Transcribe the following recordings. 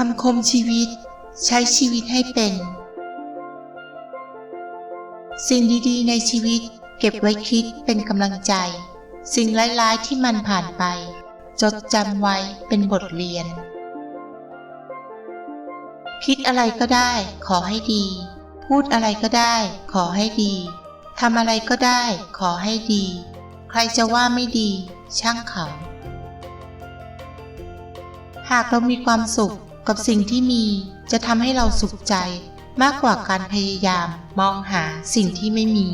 คำคมชีวิต ใช้ชีวิตให้เป็น สิ่งดีๆ ในชีวิตเก็บไว้คิดเป็นกำลังใจ สิ่งร้ายๆที่มันผ่านไป จดจำไว้เป็นบทเรียน คิดอะไรก็ได้ ขอให้ดี พูดอะไรก็ได้ ขอให้ดีทำอะไรก็ได้ ขอให้ดี ใครจะว่าไม่ดี ช่างเขา หากเรามีความสุข กับสิ่งที่มีจะทำให้เราสุขใจมากกว่าการพยายามมองหาสิ่งที่ไม่มี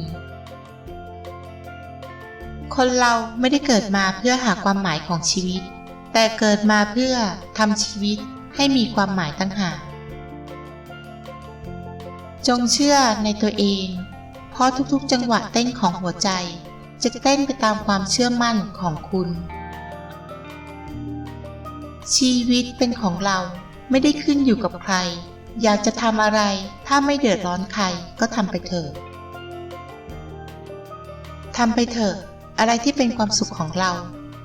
คนเราไม่ได้เกิดมาเพื่อหาความหมายของชีวิต แต่เกิดมาเพื่อทำชีวิตให้มีความหมายตั้งหากจงเชื่อในตัวเอง เพราะทุกๆ จังหวะเต้นของหัวใจ จะเต้นไปตามความเชื่อมั่นของคุณ ชีวิตเป็นของเรา ไม่ได้ขึ้นอยู่กับใคร อยากจะทำอะไร ถ้าไม่เดือดร้อนใครก็ทำไปเถอะทำไปเถอะ อะไรที่เป็นความสุขของเรา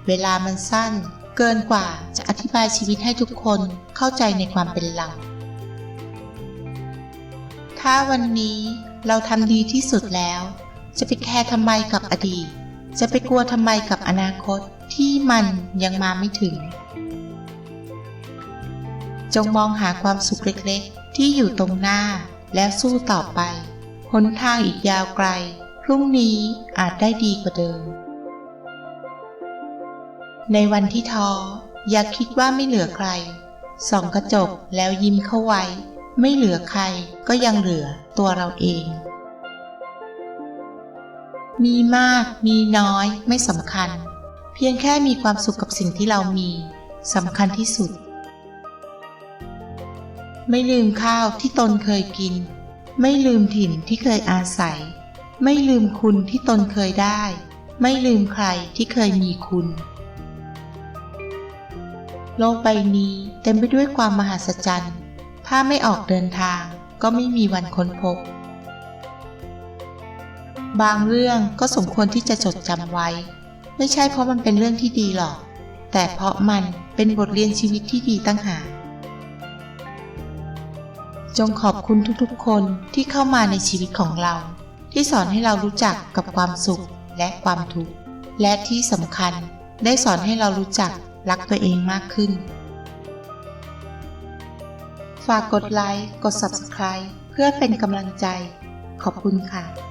เวลามันสั้น เกินกว่าจะอธิบายชีวิตให้ทุกคนเข้าใจในความเป็นเรา ถ้าวันนี้เราทำดีที่สุดแล้ว จะไปแคร์ทำไมกับอดีต จะไปกลัวทำไมกับอนาคตที่มันยังมาไม่ถึง จงมองหาความสุขเล็กๆ ที่อยู่ตรงหน้า แล้วสู้ต่อไปหนทางอีกยาวไกล พรุ่งนี้อาจได้ดีกว่าเดิม ในวันที่ท้ออย่าคิดว่าไม่เหลือใคร ส่องกระจกแล้วยิ้มเข้าไว้ ไม่เหลือใครก็ยังเหลือตัวเราเอง มีมากมีน้อยไม่สำคัญ เพียงแค่มีความสุขกับสิ่งที่เรามีสำคัญที่สุด ไม่ลืมข้าวที่ตนเคยกิน ไม่ลืมถิ่นที่เคยอาศัย ไม่ลืมคุณที่ตนเคยได้ ไม่ลืมใครที่เคยมีคุณ โลกใบนี้เต็มไปด้วยความมหัศจรรย์ ถ้าไม่ออกเดินทางก็ไม่มีวันค้นพบ บางเรื่องก็สมควรที่จะจดจำไว้ ไม่ใช่เพราะมันเป็นเรื่องที่ดีหรอก แต่เพราะมันเป็นบทเรียนชีวิตที่ดีตั้งหาก จงขอบคุณทุกๆ คนที่เข้ามาในชีวิตของเรา ที่สอนให้เรารู้จักกับความสุขและความทุกข์ และที่สำคัญได้สอนให้เรารู้จักรักตัวเองมากขึ้น ฝากกดไลค์ กด Subscribe เพื่อเป็นกำลังใจ ขอบคุณค่ะ